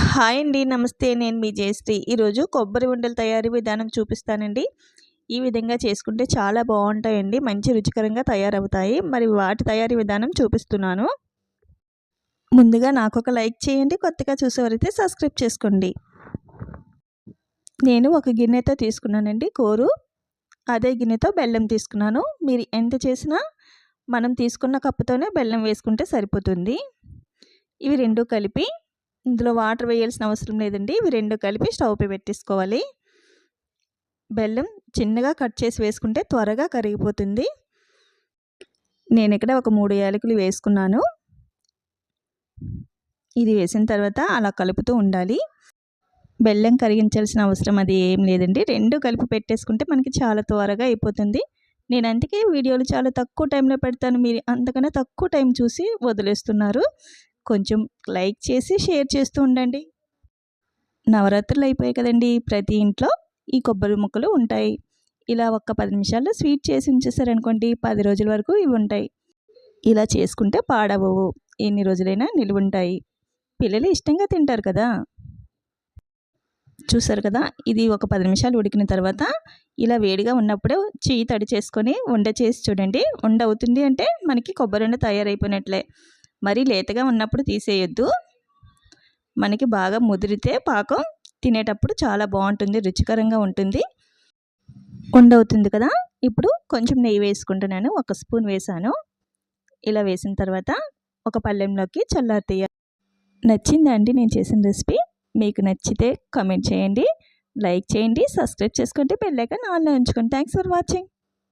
Hi అండి నమస్తే. నేను మీ జయశ్రీ. ఈరోజు కొబ్బరి ఉండల తయారీ విధానం చూపిస్తానండి. ఈ విధంగా చేసుకుంటే చాలా బాగుంటాయండి. మంచి రుచికరంగా తయారవుతాయి. మరి వాటి తయారీ విధానం చూపిస్తున్నాను. ముందుగా నాకు ఒక లైక్ చేయండి. కొత్తగా చూసేవారైతే సబ్స్క్రైబ్ చేసుకోండి. నేను ఒక గిన్నెతో తీసుకున్నానండి కోరు. అదే గిన్నెతో బెల్లం తీసుకున్నాను. మీరు ఎంత చేసినా మనం తీసుకున్న కప్పుతోనే బెల్లం వేసుకుంటే సరిపోతుంది. ఇవి రెండు కలిపి ఇందులో వాటర్ వేయాల్సిన అవసరం లేదండి. ఇవి రెండు కలిపి స్టవ్ పై పెట్టేసుకోవాలి. బెల్లం చిన్నగా కట్ చేసి వేసుకుంటే త్వరగా కరిగిపోతుంది. నేను ఇక్కడ ఒక మూడు యాలకులు వేసుకున్నాను. ఇది వేసిన తర్వాత అలా కలుపుతూ ఉండాలి. బెల్లం కరిగించాల్సిన అవసరం అది ఏం లేదండి. రెండు కలిపి పెట్టేసుకుంటే మనకి చాలా త్వరగా అయిపోతుంది. నేను అందుకే వీడియోలు చాలా తక్కువ టైంలో పెడతాను. మీరు అంతకన్నా తక్కువ టైం చూసి వదిలేస్తున్నారు. కొంచెం లైక్ చేసి షేర్ చేస్తూ ఉండండి. నవరాత్రులు అయిపోయాయి కదండి ప్రతి ఇంట్లో. ఈ కొబ్బరి ముక్కలు ఉంటాయి. ఇలా ఒక్క పది నిమిషాల్లో స్వీట్ చేసి ఉంచేసారనుకోండి పది రోజుల వరకు ఇవి ఉంటాయి. ఇలా చేసుకుంటే పాడవవు ఎన్ని రోజులైనా నిలువుంటాయి పిల్లలు ఇష్టంగా తింటారు కదా. చూసారు కదా? ఇది ఒక పది నిమిషాలు ఉడికిన తర్వాత ఇలా వేడిగా ఉన్నప్పుడే చెయ్యి తడి చేసుకొని ఉండ చేసి చూడండి. ఉండ అవుతుంది అంటే మనకి కొబ్బరి ఉండ తయారైపోయినట్లే. మరీ లేతగా ఉన్నప్పుడు తీసేయొద్దు. మనకి బాగా ముదిరితే పాకం తినేటప్పుడు చాలా బాగుంటుంది రుచికరంగా ఉంటుంది. ఉండవుతుంది కదా? ఇప్పుడు కొంచెం నెయ్యి వేసుకుంటున్నాను ఒక స్పూన్ వేసాను. ఇలా వేసిన తర్వాత ఒక పళ్ళెంలోకి చల్లారి నచ్చిందండి నేను చేసిన రెసిపీ? మీకు నచ్చితే కమెంట్ చేయండి లైక్ చేయండి సబ్స్క్రైబ్ చేసుకోండి పెళ్ళాక నాలో ఉంచుకోండి. Thanks for watching.